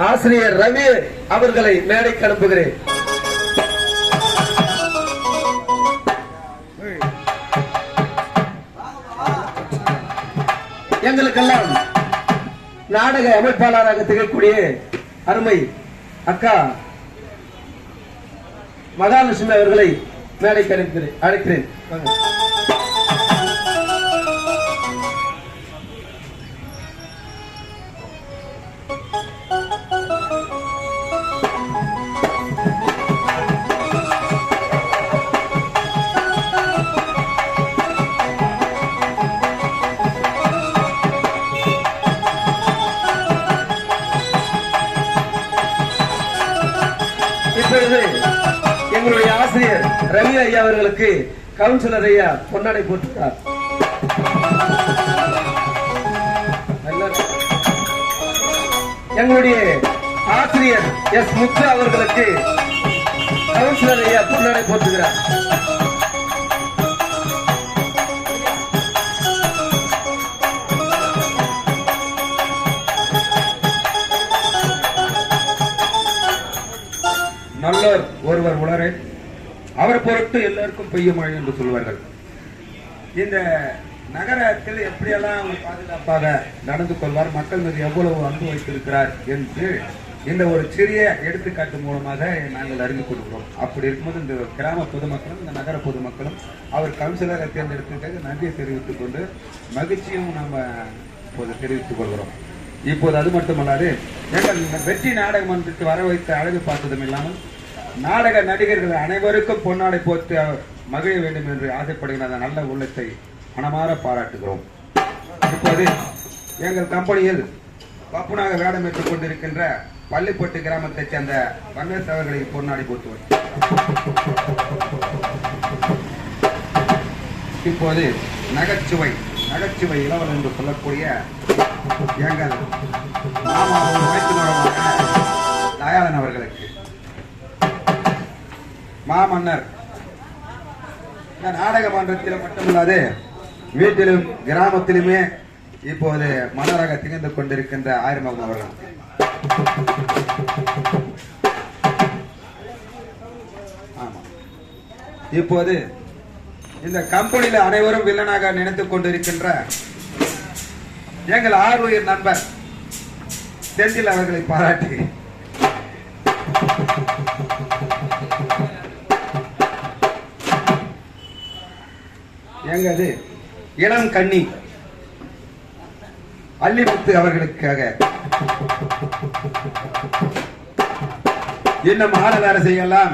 ஆசிரியர் ரவி அவர்களை மேடைக்கு அனுப்புகிறேன். எங்களுக்கெல்லாம் நாடக அமைப்பாளராக திகழக்கூடிய அருமை அக்கா மகாலட்சுமி அவர்களை மேடைக்கு அனுப்புகிறேன் அழைக்கிறேன். எங்களுடைய ஆசிரியர் ரவி ஐயா அவர்களுக்கு கவுன்சிலர் ஐயா பொன்னாடை போட்டுட்டார். எங்களுடைய ஆசிரியர் எஸ் முத்து அவர்களுக்கு கவுன்சிலர் ஐயா பொன்னாடை போட்டுகிறார். ஒருவர் உளரே அவர் பொறுத்து எல்லாருக்கும் பெய்யும் மழை என்று சொல்வார்கள். இந்த நகரத்தில் எப்படியெல்லாம் பாதுகாப்பாக நடந்து கொள்வார் மக்கள் மீது எவ்வளவு அன்பு வைத்திருக்கிறார் என்று இந்த ஒரு சிறிய எடுத்துக்காட்டு மூலமாக நாங்கள் அறிந்து கொள்கிறோம். அப்படி இருக்கும்போது இந்த கிராம பொதுமக்களும் இந்த நகர பொதுமக்களும் அவர் கவுன்சிலரை தேர்ந்தெடுத்ததுக்கு நன்றியை தெரிவித்துக் கொண்டு மகிழ்ச்சியும் நம்ம இப்போது தெரிவித்துக் கொள்கிறோம். இப்போது அது மட்டுமல்லாது எங்கள் இந்த வெற்றி நாடகம் வந்துட்டு வர வைத்த அழகு பார்த்ததும் இல்லாமல் நாடக நடிகர்கள் அனைவருக்கும் பொன்னாடை போத்து மகிழ வேண்டும் என்று ஆசைப்படுகிற அந்த நல்ல உள்ளத்தை மனமாற பாராட்டுகிறோம். இப்போது எங்கள் கம்பெனியில் பப்புனாக வேடம் ஏற்றுக் கொண்டிருக்கின்ற பள்ளிப்பட்டு கிராமத்தைச் சேர்ந்த ரமேஷ் அவர்களை பொன்னாடி போத்துவோம் இப்போது நகைச்சுவை நகைச்சுவை இளவல் என்று சொல்லக்கூடிய எங்கள் மாமாவும் தயாளன் அவர்களுக்கு மாமன்னர். நாடக மன்றத்தில் மட்டுமல்லாது வீட்டிலும் கிராமத்திலுமே இப்போது மன்னராக திகழ்ந்து கொண்டிருக்கின்ற ஆயிரமகம் அவர்கள். இப்போது இந்த கம்பெனியில அனைவரும் வில்லனாக நினைத்துக் கொண்டிருக்கின்ற எங்கள் ஆர்வயர் நண்பர் செந்தில் அவர்களை பாராட்டுகிறேன் எங்க அது இளம் கண்ணி. அள்ளிமுத்து அவர்களுக்காக. இன்னும் ஆடல் அரசையெல்லாம்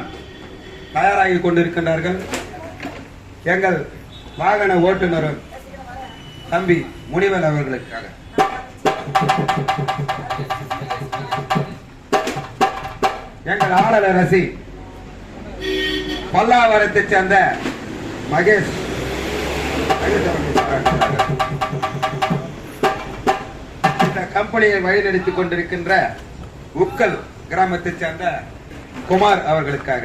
தயாராகி கொண்டிருக்கின்றார்கள். எங்கள் வாகன ஓட்டுநரும் தம்பி முனிவன் அவர்களுக்காக. எங்கள் ஆடல் அரசி பல்லாவரத்தை சேர்ந்த மகேஷ் இந்த கம்பெனியை வழிநடத்திக் கொண்டிருக்கின்ற உக்கல் கிராமத்தைச் சேர்ந்த குமார் அவர்களுக்காக.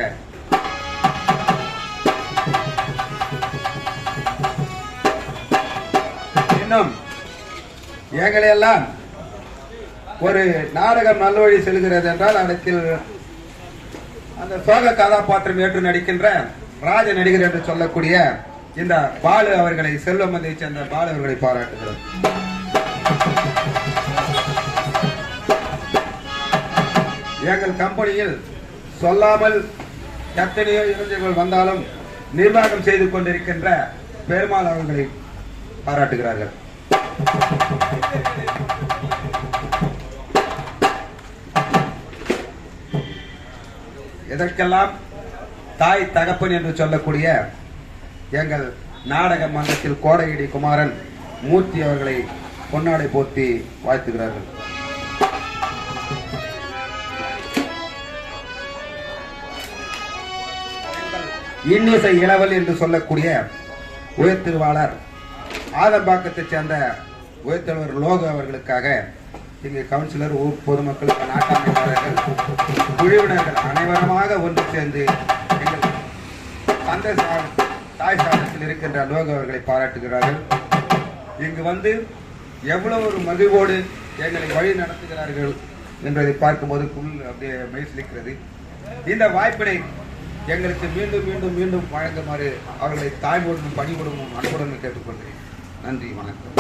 இன்னும் எங்களை எல்லாம் ஒரு நாடகம் நல்வழி செல்கிறது என்றால் அதற்கு அந்த சோக கதாபாத்திரம் ஏற்று நடிக்கின்ற ராஜ நடிகர் என்று சொல்லக்கூடிய இந்த பாலு அவர்களை செல்வமந்தை சேர்ந்த பாலு அவர்களை பாராட்டுகிறோம். எங்கள் கம்பெனியில் சொல்லாமல் எத்தனையோ இளைஞர்கள் வந்தாலும் நிர்வாகம் செய்து கொண்டிருக்கின்ற பெருமாள் அவர்களை பாராட்டுகிறார்கள். இதற்கெல்லாம் தாய் தகப்பன் என்று சொல்லக்கூடிய எங்கள் நாடக மன்றத்தில் கோடையிடி குமாரன் மூர்த்தி அவர்களை பொன்னாடை போர்த்தி வாழ்த்துகிறார்கள். இன்னிசை இளவல் என்று சொல்லக்கூடிய உயர்த்திருவாளர் ஆதம்பாக்கத்தைச் சேர்ந்த உயர்த்தலைவர் லோகு அவர்களுக்காக இங்கே கவுன்சிலர் ஊர் பொதுமக்கள் நாட்டாமையாளர்கள் குழுவினர்கள் அனைவருமாக ஒன்று சேர்ந்து எங்கள் தந்தை சா- தாய் சாதத்தில் இருக்கின்ற லோகு அவர்களை பாராட்டுகிறார்கள். இங்கு வந்து எவ்வளவு ஒரு மகிழ்வோடு எங்களை வழி நடத்துகிறார்கள் என்பதை பார்க்கும்போது புல் அப்படியே மெய்சிலிக்கிறது இந்த வாய்ப்பினை எங்களுக்கு மீண்டும் மீண்டும் மீண்டும் வழங்குமாறு அவர்களை தாய்மொழியும் பணிபுடமும் அன்புடன் கேட்டுக்கொள்கிறேன். நன்றி வணக்கம்.